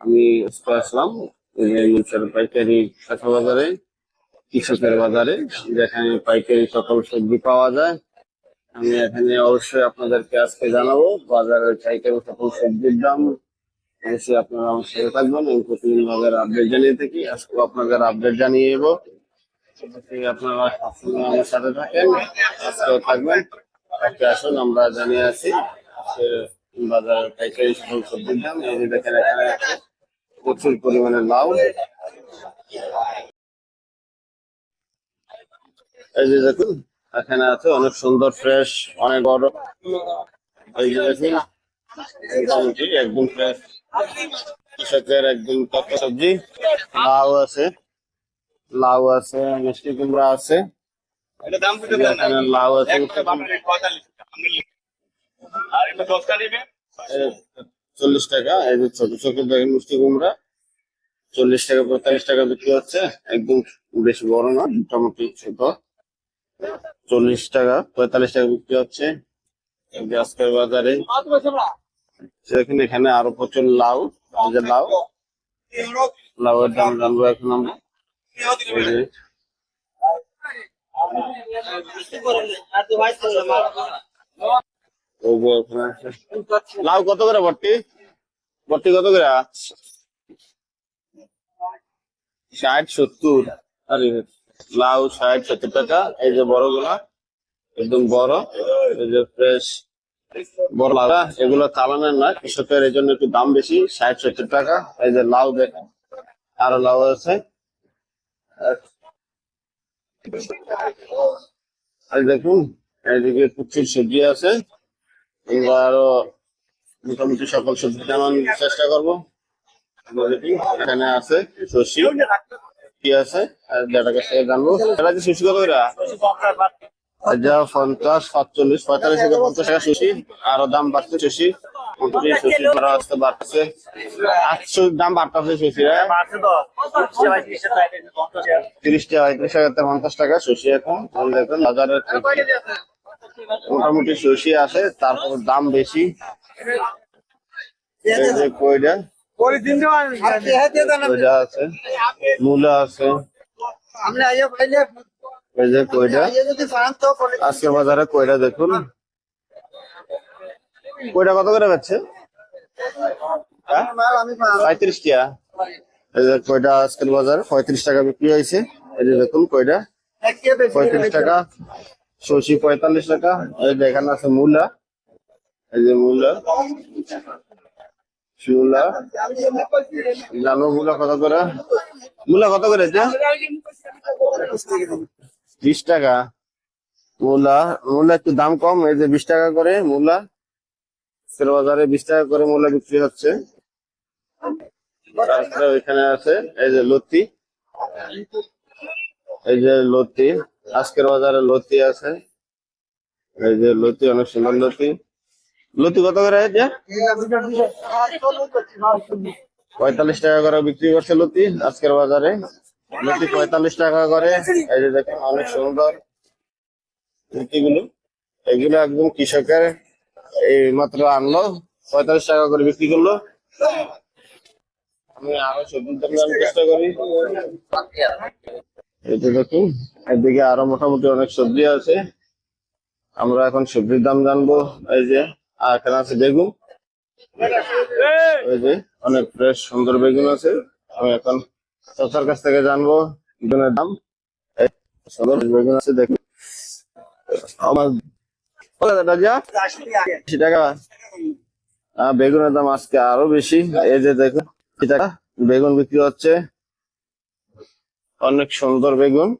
আমি আসলাম পাইকারি বাজারে, কৃষকের বাজারে, যেখানে পাইকারি সকল সবজি পাওয়া যায়। আমি এখানে অবশ্যই আপনাদেরকে আজকে জানাব বাজারের পাইকারি সকল সবজির দাম। অবশ্যই আপনারা আমার সাথে থাকবেন, আমি প্রতিদিন বাজার আপডেট জানিয়ে থাকি। আজকে আপনাদের আপডেট জানিয়ে দেবো। আপনারা আমার সাথে থাকেন, আজকেও থাকবেন। আসুন, আমরা জানিয়ে আছি আজকে বাজারের পাইকারি সকল সবজির দাম এই যে দেখেন এখানে প্রচুর পরিমাণে লাউ। এই যে দেখুন এখানে আছে অনেক সুন্দর ফ্রেশ অনেক বড়। এই যে দেখুন একদম ফ্রেশ। কৃষকের একদম তত্ত্ব সবজি। লাউ আছে লাউ আছে মিষ্টি কুমড়া আছে। লাউ আছে। একটা বাপরে 45 আর এটা 10টা নেবে? চল্লিশ টাকা, এই যে ছোট ছোট দেখেন মিষ্টি কুমড়া। চল্লিশ টাকা, পঁয়তাল্লিশ টাকা বিক্রি হচ্ছে। একদম বেশি বড় না, মোটামুটি ছোট। চল্লিশ টাকা, পঁয়তাল্লিশ টাকা বিক্রি হচ্ছে। আজকের বাজারে। সেখানে এখানে আরও প্রচুর লাউ লাউ। লাউয়ের দাম জানব এখন আমরা। লাউ কত করে বট্টি বট্টি কত করে? ষাট সত্তর। আরে, লাউ ষাট সত্তর টাকা। এই যে বড়গুলা একদম বড়। এই যে ফ্রেশ বড় লাউ এগুলো চালানের না কৃষকের, এই জন্য একটু দাম বেশি, ষাট সত্তর টাকা। এই যে লাউ দেখেন আরও লাউ আছে। দেখুন, এইদিকে প্রচুর সবজি আছে। আরও মোটামুটি সকল সবজি জানানোর চেষ্টা করব। এখানে আছে শশি কি আছে, আর যেটা কাছ থেকে জানব। এটা কি শশি কত যা পঞ্চাশ, সাতচল্লিশ, পঁয়তাল্লিশ থেকে পঞ্চাশ টাকা শশি আরও দাম বাড়ছে শশি করা বাড়ছে। আটশো দাম বাড়তেছে শশি তিরিশ টাকা, পঁয়ত্রিশ টাকা পঞ্চাশ টাকা শশি এখন। দেখুন, বাজারের মোটামুটি শশি আছে তারপর দাম বেশি। কইটা কইটা আছে? মূলা আছে। এই যে কইটা আজকের বাজারে কইটা দেখুন। কইটা কত করে যাচ্ছে? পঁয়ত্রিশ টাকা এই যে কইটা আজকের বাজারে পঁয়ত্রিশ টাকা বিক্রি হয়েছে। এই যে দেখুন কইটা পঁয়ত্রিশ টাকা। শশি পঁয়তাল্লিশ টাকা, এই যে এখানে আছে মূলা। এই যে মূলা জানো মূলা কত করে? মূলা কত করে বিশ টাকা। মূলা মূলা একটু দাম কম, এই যে বিশ টাকা করে মূলা। বাজারে বিশ টাকা করে মূলা বিক্রি হচ্ছে। তারপরে ওইখানে আছে, এই যে লতি। এই যে লতি। আজকের বাজারে লতি আছে। এই যে লতি, অনেক সুন্দর লতি। লতি কত করে পঁয়তাল্লিশ টাকা করে বিক্রি করছে লতি আজকের বাজারে। লতি পঁয়তাল্লিশ টাকা করে। এই যে দেখেন, অনেক সুন্দর লতিগুলো। এগুলো একদম কৃষকের এই মাত্র আনলো। পঁয়তাল্লিশ টাকা করে বিক্রি করল। আমি আরও সবজির চেষ্টা করি। এই যে দেখুন এদিকে আরও মোটামুটি অনেক সবজি আছে। আমরা এখন সবজির দাম জানব, এই যে, আর এখানে আছে বেগুন। ওই যে, অনেক ফ্রেশ সুন্দর বেগুন আছে। আমি এখন চাচার কাছ থেকে জানব বেগুনের দাম। সুন্দর বেগুন আছে, দেখুন। আমার বেগুনের দাম আজকে আরও বেশি। এই যে দেখুন বেগুন বিক্রি হচ্ছে। অনেক সুন্দর বেগুন।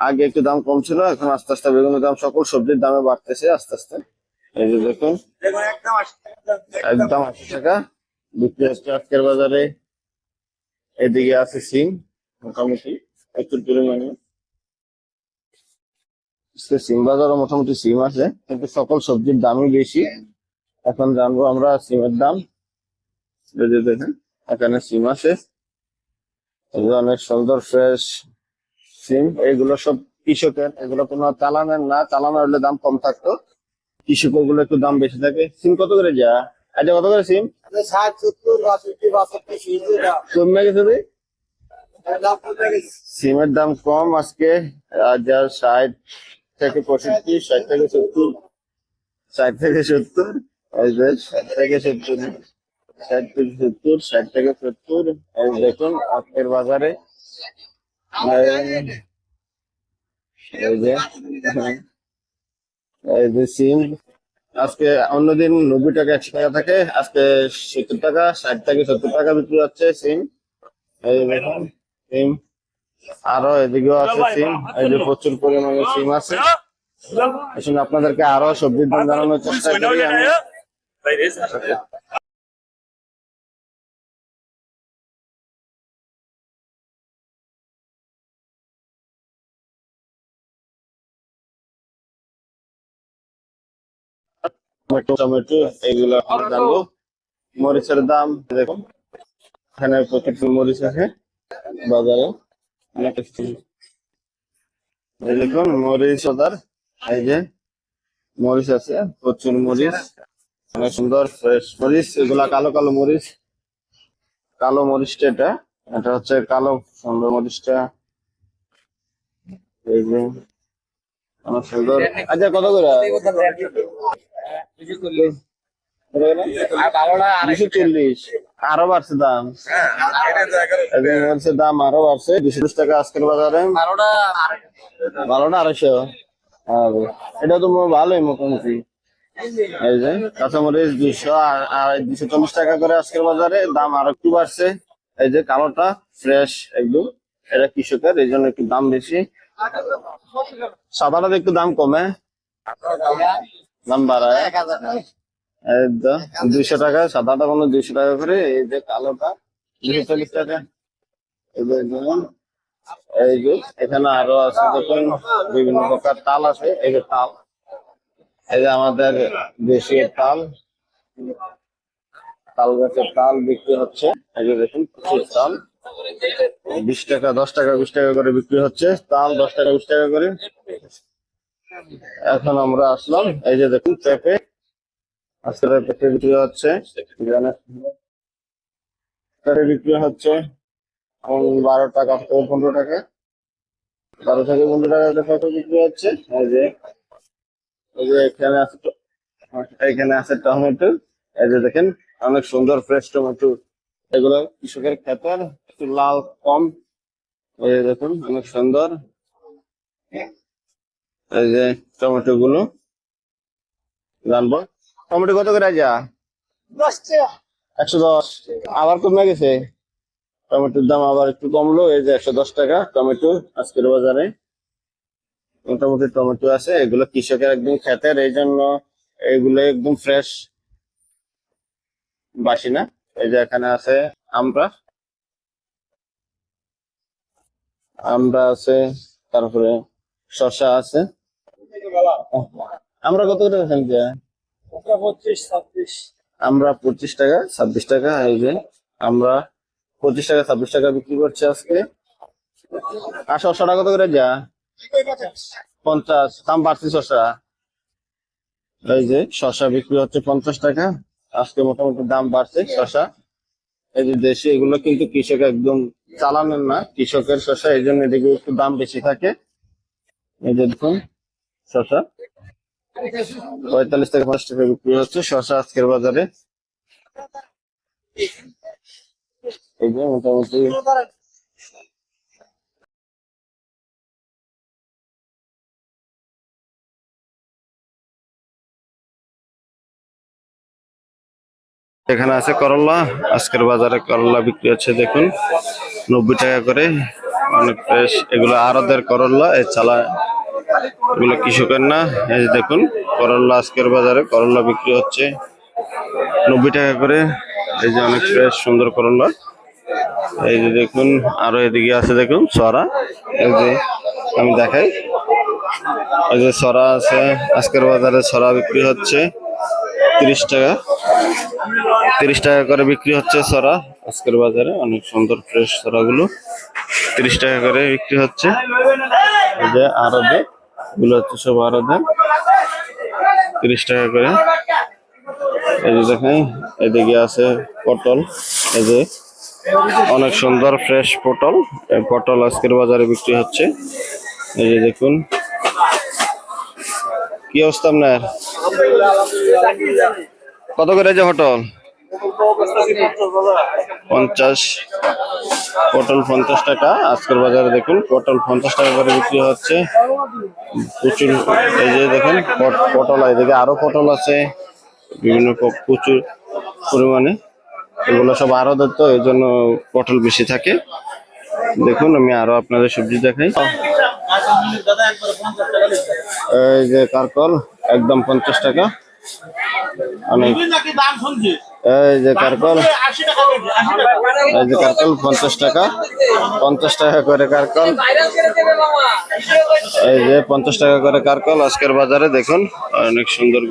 আগে একটু দাম কম ছিল, এখন আস্তে আস্তে বেগুনের দাম সকল সবজির দামে বাড়তেছে আস্তে আস্তে। এই যে দেখুন, একদম আশি টাকা। বিক্রি হচ্ছে আজকের বাজারে। এদিকে আছে সিম, মোটামুটি প্রচুর পরিমাণে। সিম বাজারও মোটামুটি সিম আছে, কিন্তু সকল সবজির দামই বেশি। এখন জানব আমরা সিমের দাম। এই যে দেখেন, এখানে সিম আছে। এই অনেক সুন্দর ফ্রেশ সিম এগুলো সব কৃষকের এগুলো কোনো চালানের না চালানো হলে দাম কম থাকতো। কৃষকগুলো একটু দাম বেশি থাকে। সিম কত করে যা? আচ্ছা কত করে সিম? ষাট সত্তর বাষট্টি বাষট্টি কমে গেছে রে? দাম সিমের দাম কম আজকে। হাজার ষাট থেকে পঁয়ষট্টি ষাট থেকে সত্তর। ষাট থেকে সত্তর? ষাট থেকে সত্তর। ষাট থেকে সত্তর ষাট থেকে সত্তর। এই দেখুন আজকের বাজারে। এই- যে এই যে সিম। আজকে অন্যদিন নব্বই টাকা একশো টাকা থাকে। আজকে সত্তর টাকা ষাট থেকে সত্তর টাকা বিক্রি হচ্ছে সিম। এই দেখুন সিম। আরও এদিকেও আছে সিম। এই যে প্রচুর পরিমাণে সিম আছে। আসলে আপনাদেরকে আরও সবজির দাম জানানোর চেষ্টা করি আমি। Tomato tomato. এগুলো জানব মরিচের দাম দেখুন। এখানে প্রচুর মরিচ আছে বাজারে। অনেক এই দেখুন মরিচ ওদার এই যে মরিচ আছে প্রচুর মরিচ। অনেক সুন্দর ফ্রেশ মরিচ। এগুলা কালো কালো মরিচ। কালো মরিচটা এটা। এটা হচ্ছে কালো সুন্দর মরিচটা। এই যে অনেক সুন্দর। আচ্ছা কত করে? আরও বাড়ছে দাম। আরও বাড়ছে। আড়াইশো? এটা তো করে আজকের বাজারে। দাম আরও একটু বাড়ছে। এই যে কালোটা, ফ্রেশ একদম। এটা কৃষকের, এই জন্য একটু দাম বেশি। সাদাটা একটু দাম কমে। তো দুইশো টাকা সাদাটা কোনো দুইশো টাকা করে এই যে কালোটা দুশো চল্লিশ টাকা। এই যে এই যে এখানে আরও আছে দেখুন বিভিন্ন প্রকার তাল আছে এই যে তাল। এই যে আমাদের দেশীয় তাল। তাল গাছের তাল বিক্রি হচ্ছে এই যে দেখুন প্রচুর তাল। বিশ টাকা দশ টাকা বিশ টাকা করে বিক্রি হচ্ছে তাল দশ টাকা বিশ টাকা করে। এখন আমরা আসলাম, এই যে দেখুন পেঁপে আজকে পেঁপে বিক্রি হচ্ছে। পেঁপে বিক্রি হচ্ছে বারো টাকা থেকে পনেরো টাকা। বারো থেকে পনেরো টাকা পেঁপে বিক্রি হচ্ছে। এই যে এই যে এখানে আছে এখানে আছে টমেটো। এই যে দেখেন, অনেক সুন্দর ফ্রেশ টমেটো। এগুলো কৃষকের ক্ষেতের, একটু লাল, কম। এই দেখুন, অনেক সুন্দর। এই যে টমেটো গুলো জানব টমেটো কত করে যা একশো দশ। আবার কমে গেছে? টমেটোর দাম আবার একটু কমলো এই যে একশো দশ টাকা টমেটো আজকের বাজারে। মোটামুটি টমেটো আছে এগুলো কৃষকের একদম খেতের এই জন্য এগুলো একদম ফ্রেশ বাসি না এই যে এখানে আছে আমরা আমরা আছে তারপরে শসা আছে। আমরা কত করে এখান পঁচিশ আমরা পঁচিশ টাকা ছাব্বিশ টাকা এই যে আমরা পঁচিশ টাকা ছাব্বিশ টাকা বিক্রি করছি আজকে। আর শসাটা কত করে যা পঞ্চাশ দাম বাড়ছে শসা। এই যে শসা বিক্রি হচ্ছে পঞ্চাশ টাকা আজকে মোটামুটি দাম বাড়ছে শসা। এই যে দেশে এগুলো কিন্তু কৃষক একদম চালানোর না কৃষকের শসা এই জন্য এদিকে একটু দাম বেশি থাকে। এই যে দেখুন, শসা। পঁয়তাল্লিশ থেকে পঞ্চাশ টাকা বিক্রি হচ্ছে শসা আজকের বাজারে। এই যে মোটামুটি। এখানে আছে করলা। আজকের বাজারে করলা বিক্রি হচ্ছে, দেখুন, নব্বই টাকা করে। অনেক ফ্রেশ এগুলো আরদের করলা এই চালা এগুলো কৃষকের না। এই যে দেখুন করলা আজকের বাজারে করলা বিক্রি হচ্ছে নব্বই টাকা করে। এই যে অনেক ফ্রেশ সুন্দর করলা এই যে দেখুন, আরও এদিকে আছে দেখুন, সরা। এই যে আমি দেখাই। এই যে সরা আছে, আজকের বাজারে সরা বিক্রি হচ্ছে তিরিশ টাকা। তিরিশ টাকা করে বিক্রি হচ্ছে সরা। আজকের বাজারে অনেক সুন্দর ফ্রেশ সরাগুলো। তিরিশ টাকা করে বিক্রি হচ্ছে। আরদে, এগুলো হচ্ছে সব আরদে। তিরিশ টাকা করে। এই যে দেখেন, এদিকে আছে পটল। এই যে অনেক সুন্দর ফ্রেশ পটল। পটল আজকের বাজারে বিক্রি হচ্ছে। এই যে দেখুন। কি অবস্থা আপনার? কত করে যে পটল? পঞ্চাশ পটল পঞ্চাশ টাকা। আজকের বাজারে দেখুন, পটল পঞ্চাশ টাকা করে বিক্রি হচ্ছে। প্রচুর, এই যে দেখেন, পট- পটল, এদিকে আরও পটল আছে। বিভিন্ন প্রচুর পরিমাণে। এগুলো সব আরও তো, এই জন্য পটল বেশি থাকে। দেখুন, আমি আরও আপনাদের সবজি দেখাই। এই যে কারকল, একদম পঞ্চাশ টাকা। অনেক এই যে কারকল এই যে পঞ্চাশ টাকা। পঞ্চাশ টাকা করে কারকল পঞ্চাশ টাকা করে আজকের বাজারে দেখুন, অনেক সুন্দর